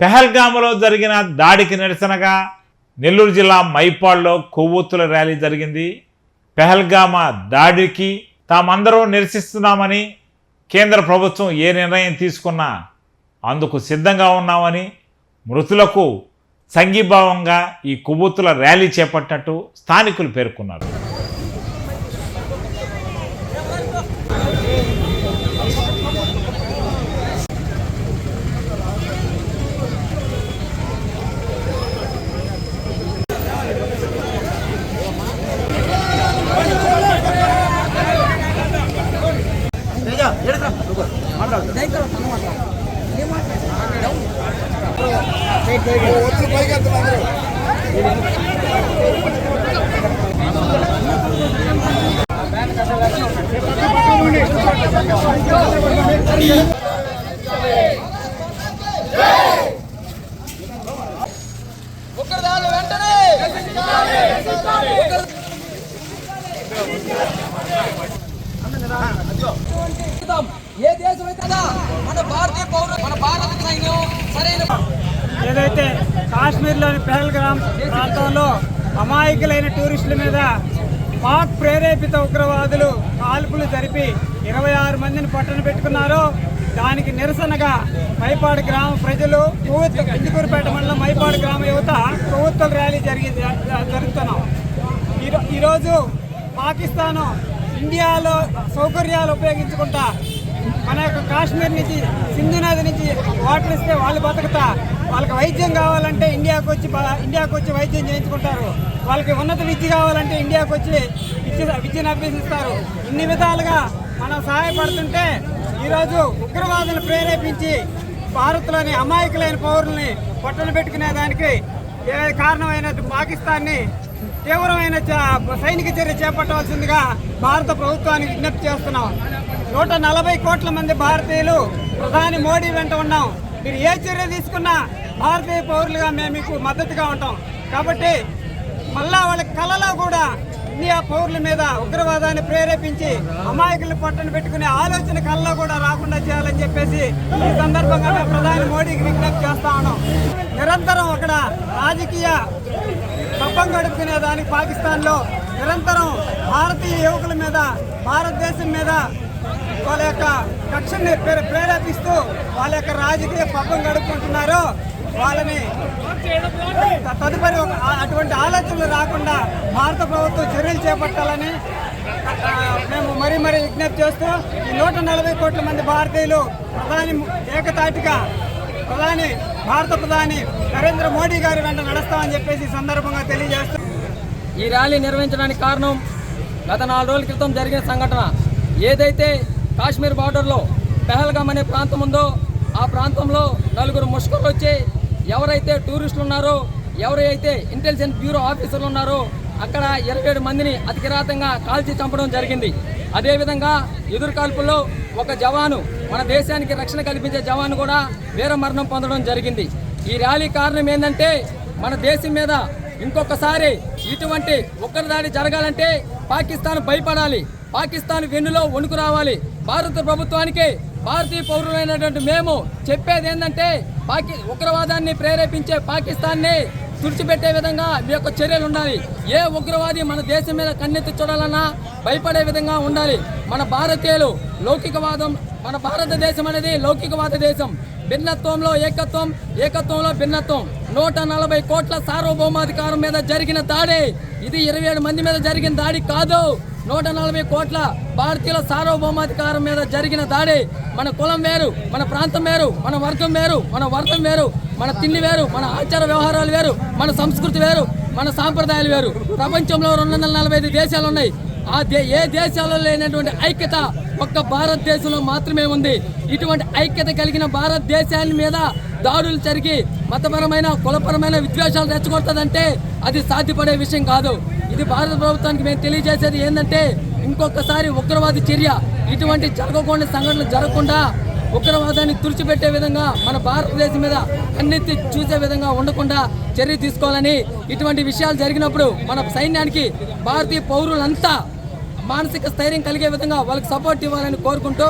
పెహల్గాములో జరిగిన దాడికి నిరసనగా నెల్లూరు జిల్లా మైపాడ్లో కొవ్వొత్తుల ర్యాలీ జరిగింది. పెహల్గామా దాడికి తామందరూ నిరసిస్తున్నామని కేంద్ర ప్రభుత్వం ఏ నిర్ణయం తీసుకున్నా అందుకు సిద్ధంగా ఉన్నామని మృతులకు సంఘీభావంగా ఈ కొవ్వొత్తుల ర్యాలీ చేపట్టినట్టు స్థానికులు పేర్కొన్నారు. ఏ దేశం అయితే మన భారతీయ పౌరులు మన భారత సైన్యం సరైన ఏదైతే కాశ్మీర్లోని పెహల్గ్రామ్ ప్రాంతంలో అమాయకులైన టూరిస్టుల మీద పాక్ ప్రేరేపిత ఉగ్రవాదులు కాల్పులు జరిపి ఇరవై ఆరు మందిని పట్టణ పెట్టుకున్నారో. దానికి నిరసనగా మైపాడు గ్రామ ప్రజలు ప్రభుత్వ ఇందుకూరుపేట మండలం మైపాడు గ్రామ యువత ప్రభుత్వ ర్యాలీ జరిగింది జరుగుతున్నాం ఈరో- ఈరోజు పాకిస్తాను ఇండియాలో సౌకర్యాలు ఉపయోగించుకుంటా మన యొక్క కాశ్మీర్ నుంచి సింధు నది నుంచి వాటర్ ఇస్తే వాళ్ళు బతుకుతా. వాళ్ళకి వైద్యం కావాలంటే ఇండియాకు వచ్చి ఇండియాకు వచ్చి వైద్యం చేయించుకుంటారు. వాళ్ళకి ఉన్నత విద్య కావాలంటే ఇండియాకు వచ్చి విద్య విద్యను అభ్యసిస్తారు. ఇన్ని విధాలుగా మనం సహాయపడుతుంటే ఈరోజు ఉగ్రవాదులు ప్రేరేపించి భారత్లోని అమాయకులైన పౌరుల్ని పట్టలు పెట్టుకునే దానికి ఏ కారణమైన పాకిస్తాన్ని తీవ్రమైన చ- సైనిక చర్య చేపట్టవలసిందిగా భారత ప్రభుత్వానికి విజ్ఞప్తి చేస్తున్నాం. నూట నలభై కోట్ల మంది భారతీయులు ప్రధాని మోడీ వెంట ఉన్నాం. మీరు ఏ చర్య తీసుకున్నా భారతీయ పౌరులుగా మేము మీకు మద్దతుగా ఉంటాం. కాబట్టి మళ్ళా వాళ్ళ కళలో కూడా ఇండియా పౌరుల మీద ఉగ్రవాదాన్ని ప్రేరేపించి అమాయకులు పట్టణ పెట్టుకునే ఆలోచన కళ్ళలో కూడా రాకుండా చేయాలని చెప్పేసి ఈ సందర్భంగా మేము ప్రధాని మోడీకి విజ్ఞప్తి చేస్తా ఉన్నాం. నిరంతరం అక్కడ రాజకీయ తప్పం గడుపుకునే దానికి పాకిస్తాన్లో నిరంతరం భారతీయ యువకుల మీద భారతదేశం మీద వాళ్ళ యొక్క కక్షని ప్రేరేపిస్తూ వాళ్ళ యొక్క రాజకీయ పబ్బం గడుపుకుంటున్నారు వాళ్ళని తదుపరి ఒక అటువంటి ఆలోచనలు రాకుండా భారత ప్రభుత్వం చర్యలు చేపట్టాలని మేము మరీ మరీ విజ్ఞప్తి చేస్తూ ఈ నూట నలభై కోట్ల మంది భారతీయులు ప్రధాని ఏకతాటిగా ప్రధాని భారత ప్రధాని నరేంద్ర మోడీ గారి వెంట నడుస్తామని చెప్పేసి ఈ సందర్భంగా తెలియజేస్తూ ఈ ర్యాలీ నిర్వహించడానికి కారణం గత నాలుగు రోజుల క్రితం జరిగిన సంఘటన. ఏదైతే కాశ్మీర్ బార్డర్లో పెహల్గామ్ అనే ప్రాంతం ఉందో ఆ ప్రాంతంలో నలుగురు ముష్కర్లు వచ్చి ఎవరైతే టూరిస్టులు ఉన్నారో ఎవరైతే ఇంటెలిజెన్స్ బ్యూరో ఆఫీసర్లు ఉన్నారో అక్కడ ఇరవై ఏడు మందిని అతి కిరాతంగా కాల్చి చంపడం జరిగింది. అదేవిధంగా ఎదురుకాల్పుల్లో ఒక జవాను మన దేశానికి రక్షణ కల్పించే జవాను కూడా వీర మరణం పొందడం జరిగింది. ఈ ర్యాలీ కారణం ఏంటంటే మన దేశం మీద ఇంకొకసారి ఇటువంటి ఒక్కరి దాడి జరగాలంటే పాకిస్తాన్ భయపడాలి. పాకిస్తాన్ వెన్నులో వణుకు రావాలి. భారత ప్రభుత్వానికి భారతీయ పౌరులైనటువంటి మేము చెప్పేది ఏంటంటే పాకి ఉగ్రవాదాన్ని ప్రేరేపించే పాకిస్తాన్ని తుడిచిపెట్టే విధంగా మీ యొక్క చర్యలు ఉండాలి. ఏ ఉగ్రవాది మన దేశం మీద కన్నెత్తి చూడాలన్నా భయపడే విధంగా ఉండాలి. మన భారతీయులు లౌకికవాదం మన భారతదేశం అనేది లౌకికవాద దేశం. భిన్నత్వంలో ఏకత్వం ఏకత్వంలో భిన్నత్వం. నూట నలభై కోట్ల సార్వభౌమాధికారం మీద జరిగిన దాడి. ఇది ఇరవై ఏడు మంది మీద జరిగిన దాడి కాదు. నూట నలభై కోట్ల భారతీయుల సార్వభౌమాధికారం మీద జరిగిన దాడి మన కులం వేరు మన ప్రాంతం వేరు మన వర్గం వేరు మన వర్గం వేరు మన తిండి వేరు మన ఆచార వ్యవహారాలు వేరు మన సంస్కృతి వేరు మన సాంప్రదాయాలు వేరు. ప్రపంచంలో రెండు వందల నలభై ఐదు దేశాలు ఉన్నాయి. ఆ దే ఏ దేశాల్లో లేనటువంటి ఐక్యత ఒక్క భారతదేశంలో మాత్రమే ఉంది. ఇటువంటి ఐక్యత కలిగిన భారతదేశాన్ని మీద దాడులు జరిగి మతపరమైన కులపరమైన విద్వేషాలు రెచ్చగొడుతుందంటే అది సాధ్యపడే విషయం కాదు. ఇది భారత ప్రభుత్వానికి మేము తెలియజేసేది ఏంటంటే ఇంకొకసారి ఉగ్రవాది చర్య. ఇటువంటి జరగకుండా సంఘటనలు జరగకుండా ఉగ్రవాదాన్ని తుడిచిపెట్టే విధంగా మన భారతదేశం మీద కన్నెత్తి చూసే విధంగా ఉండకుండా చర్య తీసుకోవాలని ఇటువంటి విషయాలు జరిగినప్పుడు మన సైన్యానికి భారతీయ పౌరులంతా మానసిక స్థైర్యం కలిగే విధంగా వాళ్ళకి సపోర్ట్ ఇవ్వాలని కోరుకుంటూ